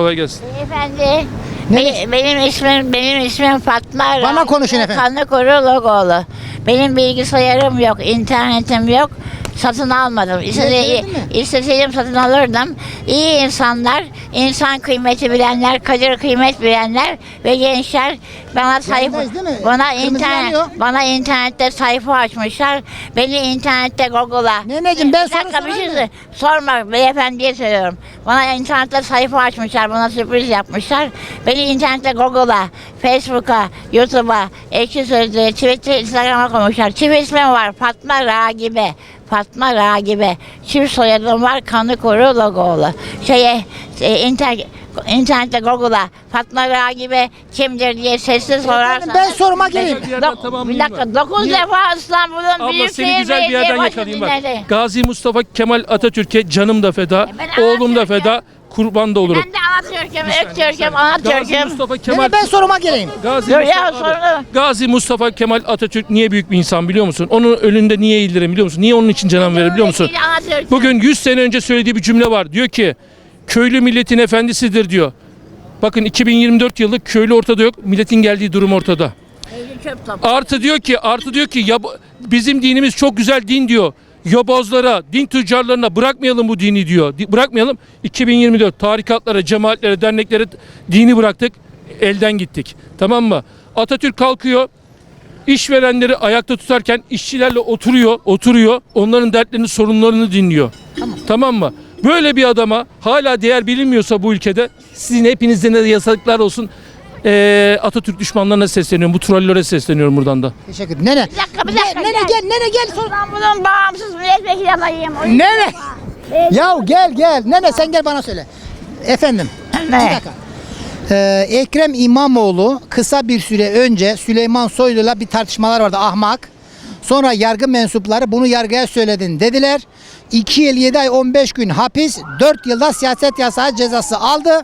Kolay gelsin. Efendi. Ne- be- benim ismim benim ismim Fatma. Bana konuşun efendim. Kanlıkoru Logoğlu. Benim bilgisayarım yok, internetim yok. Satın almadım. İstese-? İsteseydim satın alırdım. İyi insanlar, insan kıymeti bilenler, kadir kıymet bilenler ve gençler bana sayfa bana internet bana internette sayfa açmışlar. Beni internette Google'a Neneciğim, ben Bir dakika, bir şey Sorma beyefendiye söylüyorum. Bana internette sayfa açmışlar, bana sürpriz yapmışlar. Beni internette Google'a, Facebook'a, YouTube'a, Ekşi Sözlüğe, Twitter, Instagram'a koymuşlar. Çift ismim var, Fatma Ragibe. Fatma Ragibe. Çift soyadım var, kanı koru logoğlu. Şeye, e, inter, internette Google'a, Fatma Ragibe kimdir diye sesli sorarsan. ben soruma geleyim. Bir yerden tamamlayayım dakika, dokuz defa İstanbul'un Abla Büyükşehir seni güzel bir Belediye yerden Başkanı yakalayayım bak. dinledi. Gazi Mustafa Kemal Atatürk'e canım da feda, E ben oğlum da Atatürk'e- feda, kurban da olurum. Ben de Anatürk'üm, Öktürk'üm. Gazi Anatürk'üm. Mustafa Kemal Nene ben soruma geleyim. Gazi Dur ya, Mustafa, sonra- Gazi Mustafa Kemal Atatürk niye büyük bir insan biliyor musun? Onun önünde niye eğilirim biliyor musun? Niye onun için canım verir biliyor musun? Anatürk'üm. Bugün 100 sene önce söylediği bir cümle var. Diyor ki köylü milletin efendisidir diyor. Bakın 2024 yıllık köylü ortada yok. Milletin geldiği durum ortada. Eylül çöp topu. Artı diyor ki artı diyor ki ya, bizim dinimiz çok güzel din diyor. Yobozlara, din tüccarlarına bırakmayalım bu dini diyor. Di- Bırakmayalım. 2024 tarikatlara, cemaatlere, derneklere dini bıraktık. Elden gittik. Tamam mı? Atatürk kalkıyor. İşverenleri ayakta tutarken işçilerle oturuyor, oturuyor. Onların dertlerini, sorunlarını dinliyor. Tamam, mı? Böyle bir adama hala değer bilinmiyorsa bu ülkede sizin hepinizden de yasalıklar olsun. Ee, Atatürk düşmanlarına sesleniyorum. Bu trollere sesleniyorum buradan da. Teşekkür ederim. Nene. Bir dakika, bir dakika, Ne- Nene gel. nene gel. Sor. İstanbul'un bağımsız milletvekili adayıyım. O Nene. yüzden- Ya gel gel. Nene sen gel bana söyle. Efendim. Bir Ne? dakika. Ee, Ekrem İmamoğlu kısa bir süre önce Süleyman Soylu'yla bir tartışmalar vardı ahmak. Sonra yargı mensupları bunu yargıya söyledin dediler. 2 yıl 7 ay 15 gün hapis, 4 yılda siyaset yasağı cezası aldı.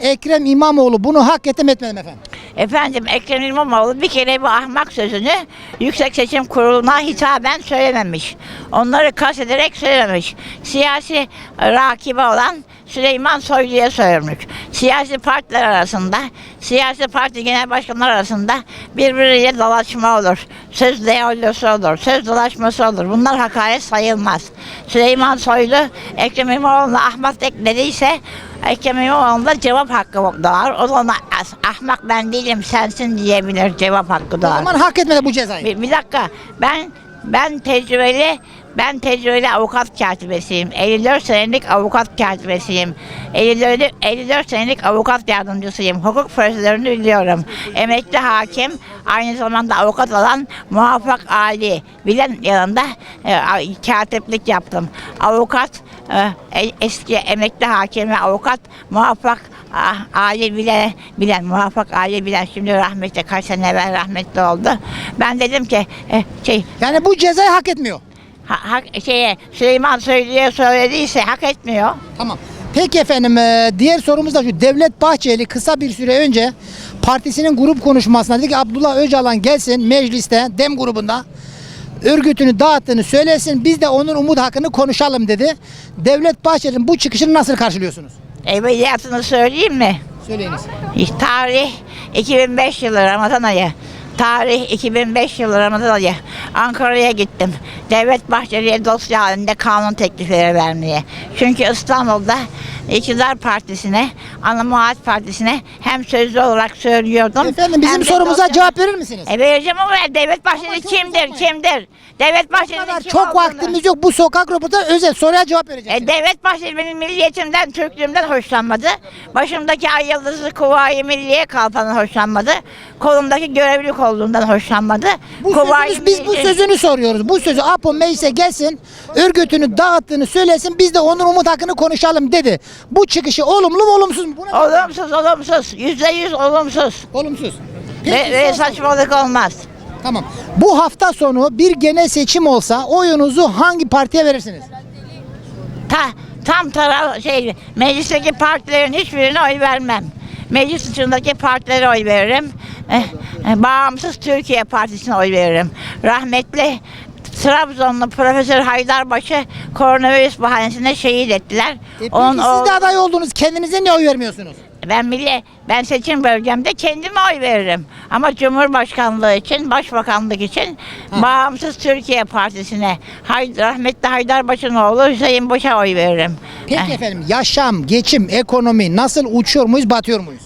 Ekrem İmamoğlu bunu hak etti mi etmedi mi efendim? Efendim Ekrem İmamoğlu bir kere bu ahmak sözünü Yüksek Seçim Kurulu'na hitaben söylememiş. Onları kastederek söylememiş. Siyasi rakibi olan Süleyman Soylu'ya söylemiş. Siyasi partiler arasında, siyasi parti genel başkanlar arasında birbiriyle dalaşma olur. Söz deollüsü olur, söz dalaşması olur. Bunlar hakaret sayılmaz. Süleyman Soylu Ekrem İmamoğlu'na ahmak eklediyse Ekrem İmamoğlu'nda cevap hakkı doğar. O zaman "As- ahmak ben değilim sensin diyebilir cevap hakkı O doğar. zaman hak etmedi bu cezayı. Bir, bir dakika ben ben tecrübeli ben tecrübeli avukat katibesiyim. 54 senelik avukat katibesiyim. 54, 54 senelik avukat yardımcısıyım. Hukuk prosedürünü biliyorum. Emekli hakim, aynı zamanda avukat olan muvaffak Ali bilen yanında e, katiplik yaptım. Avukat, e, e- eski emekli hakim ve avukat muvaffak Ali bilen, bilen, muvaffak Ali bilen şimdi rahmetli kaç sene evvel rahmetli oldu. Ben dedim ki e, şey Yani bu cezayı hak etmiyor. Ha, hak, şeye Süleyman söylüyor söylediyse hak etmiyor. Tamam. Peki efendim e, diğer sorumuz da şu. Devlet Bahçeli kısa bir süre önce partisinin grup konuşmasında dedi ki Abdullah Öcalan gelsin mecliste DEM grubunda örgütünü dağıttığını söylesin biz de onun umut hakkını konuşalım dedi. Devlet Bahçeli'nin bu çıkışını nasıl karşılıyorsunuz? Evveliyatını söyleyeyim mi? Söyleyiniz. Tarih 2005 yılı Ramazan ayı. Tarih 2005 yılı Ramazan ayı. Ankara'ya gittim. Devlet Bahçeli'ye dosya halinde kanun teklifleri vermeye. Çünkü İstanbul'da İktidar Partisi'ne, Ana Muhalefet Partisi'ne hem sözlü olarak söylüyordum. Efendim bizim hem de sorumuza dosya- cevap verir misiniz? E vereceğim ama Devlet Bahçeli çok kimdir, uzatmayın. kimdir? Devlet Bu Bahçeli'nin kadar kim çok olduğunu- vaktimiz yok. Bu sokak röportajı özel soruya cevap vereceksiniz. e, Devlet Bahçeli benim milliyetimden, Türklüğümden hoşlanmadı. Başımdaki ay yıldızı Kuvayi Milliye kalfanı hoşlanmadı. Kolumdaki görevli kolluğundan hoşlanmadı. Bu Kuvayi sözünüz, biz bu sözünü soruyoruz. Bu sözü Apo meclise gelsin, örgütünü dağıttığını söylesin, biz de onun umut hakkını konuşalım dedi. Bu çıkışı olumlu mu olumsuz mu? Buna Olumsuz, olumsuz. Yüzde yüz olumsuz. olumsuz. Ve, ve saçmalık olmaz. Tamam. Bu hafta sonu bir genel seçim olsa oyunuzu hangi partiye verirsiniz? Ta, tam taraf şey meclisteki partilerin hiçbirine oy vermem. Meclis dışındaki partilere oy veririm. Eh, eh, bağımsız Türkiye Partisi'ne oy veririm. Rahmetli Trabzonlu Profesör Haydarbaşı koronavirüs bahanesinde şehit ettiler. E peki Onun siz de aday oldunuz. Kendinize niye oy vermiyorsunuz? ben bile ben seçim bölgemde kendime oy veririm. Ama Cumhurbaşkanlığı için, Başbakanlık için Bağımsız Türkiye Partisi'ne Hay- rahmetli Haydarbaşı'nın oğlu Hüseyin Boş'a oy veririm. Peki Eh, efendim yaşam, geçim, ekonomi nasıl uçuyor muyuz, batıyor muyuz?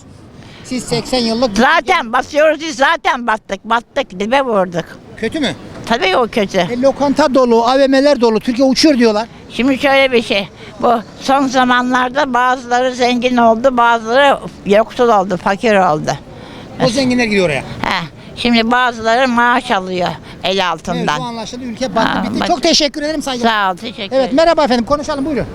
Siz 80 yıllık Zaten basıyoruz biz zaten battık, battık, dibe vurduk. kötü mü? Tabii o kötü. E, lokanta dolu, AVM'ler dolu. Türkiye uçuyor diyorlar. Şimdi şöyle bir şey. Bu son zamanlarda bazıları zengin oldu, bazıları yoksul oldu, fakir oldu. O zenginler gidiyor oraya. Heh. Şimdi bazıları maaş alıyor el Evet, altından. bu anlaşıldı. Ülke battı Ha, bitti. bak- Çok teşekkür ederim saygılar. Sağ ol, teşekkür Evet ederim. merhaba efendim konuşalım buyurun.